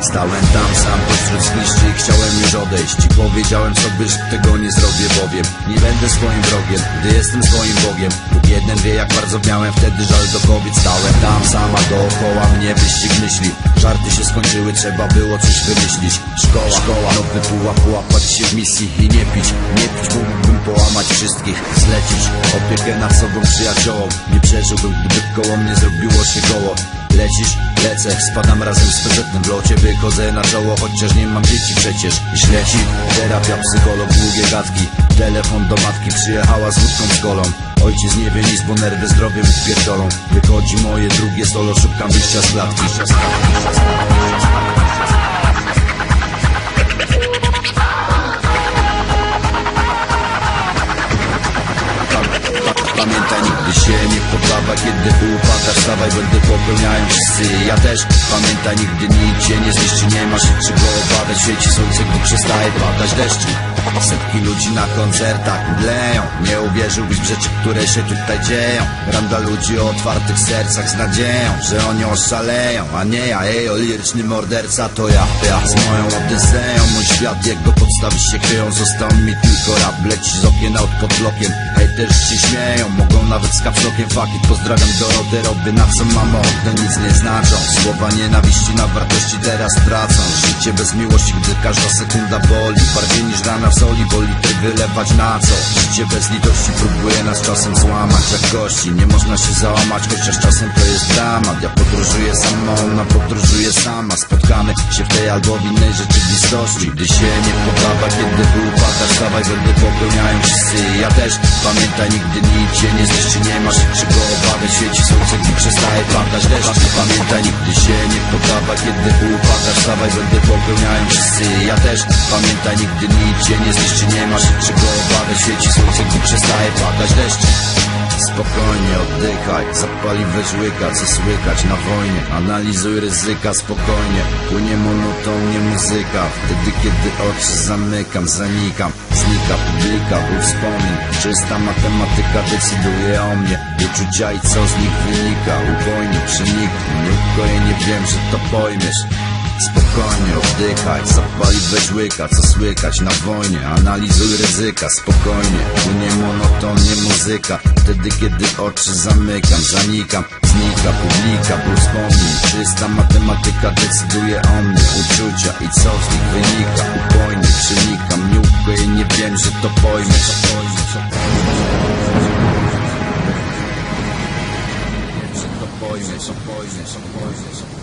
Stałem tam sam pośród zgliszczy i chciałem już odejść. I powiedziałem sobie, że tego nie zrobię bowiem Nie będę swoim wrogiem, gdy jestem swoim Bogiem. Bóg jeden wie jak bardzo miałem wtedy żal do kobiet. Stałem tam sama dookoła mnie wyścig myśli. Żarty się skończyły, trzeba było coś wymyślić. Szkoła, szkoła, nowy pułap, połapać się w misji I nie pić, nie pić, mógłbym połamać wszystkich Zlecić opiekę nad sobą przyjaciołom. Nie przeżyłbym, gdyby koło mnie zrobiło się koło Lecisz, lecę, spadam razem z pezetem w locie Wychodzę na czoło, chociaż nie mam dzieci przecież. Źle ci, terapia, psycholog, długie gadki. Telefon do matki, przyjechała z wódką z golą. Ojciec nie wie nic, bo nerwy zdrowie mi spierdolą Wychodzi moje drugie solo, szukam wyjścia z klatki Pamiętaj, nigdy się nie poddawa Kiedy upadasz, stawaj, będę popełniają wszyscy. Ja też, pamiętaj, nigdy nic cię nie zniszczy. Nie masz czego obawiać. Świeci słońce, gdy przestaje padać deszcz Setki ludzi na koncertach mdleją. Nie uwierzyłbyś w rzeczy, które się tutaj dzieją. Randa ludzi o otwartych sercach z nadzieją Że oni oszaleją, a nie ja. Ej, o liryczny morderca to ja. Ja z moją odyseją, mój świat Jego podstawy się kryją Został mi tylko rap. Leci z okien aut pod blokiem Hejterzy się śmieją, mogą nawet z kapslokiem Fakit, pozdrawiam Dorotę, robię na co mam ochotę. Nic nie znaczą, słowa nienawiści na wartości teraz tracą Życie bez miłości, gdy każda sekunda boli. Bardziej niż rana w soli, bo litry wylewać na co? Życie bez litości próbuje nas czasem złamać jak kości. Nie można się załamać, chociaż czasem to jest dramat. Ja podróżuję sama, ona podróżuje sama Spotkamy. Się w tej albo w innej rzeczywistości Gdy się nie podoba, kiedy wyupadasz Stawaj, będę popełniają wszyscy. Ja też, pamiętaj, nigdy nic cię nie zniszczy Nie masz się czego obawiać, świeci słońce, gdy przestaje padać deszcz Pamiętaj, nigdy się nie podoba, kiedy wyupadasz Stawaj, będę popełniają wszyscy. Ja też, pamiętaj, nigdy nic cię nie zniszczy Nie masz się czego obawiać, świeci słońce, gdy przestaje padać deszcz Spokojnie oddychaj, zapaliwe łyka, co słykać na wojnie. Analizuj ryzyka spokojnie, płynie monotonnie muzyka. Wtedy kiedy oczy zamykam, zanikam Znika publika, był wspomnień. Czysta matematyka decyduje o mnie Uczucia i co z nich wynika. Ubojnie przeniknie, nie wiem, że to pojmiesz Spokojnie oddychaj, zapaliwe łyka, co słykać na wojnie. Analizuj ryzyka, spokojnie, płynie monotonnie muzyka. Wtedy kiedy oczy zamykam, zanikam, znika publika Ból wspomnień, czysta matematyka decyduje o mnie Uczucia i co z nich wynika, upojnie przenikam Nie ukoję, nie wiem, że to pojmiesz Że to pojmiesz, pojmiesz, pojmiesz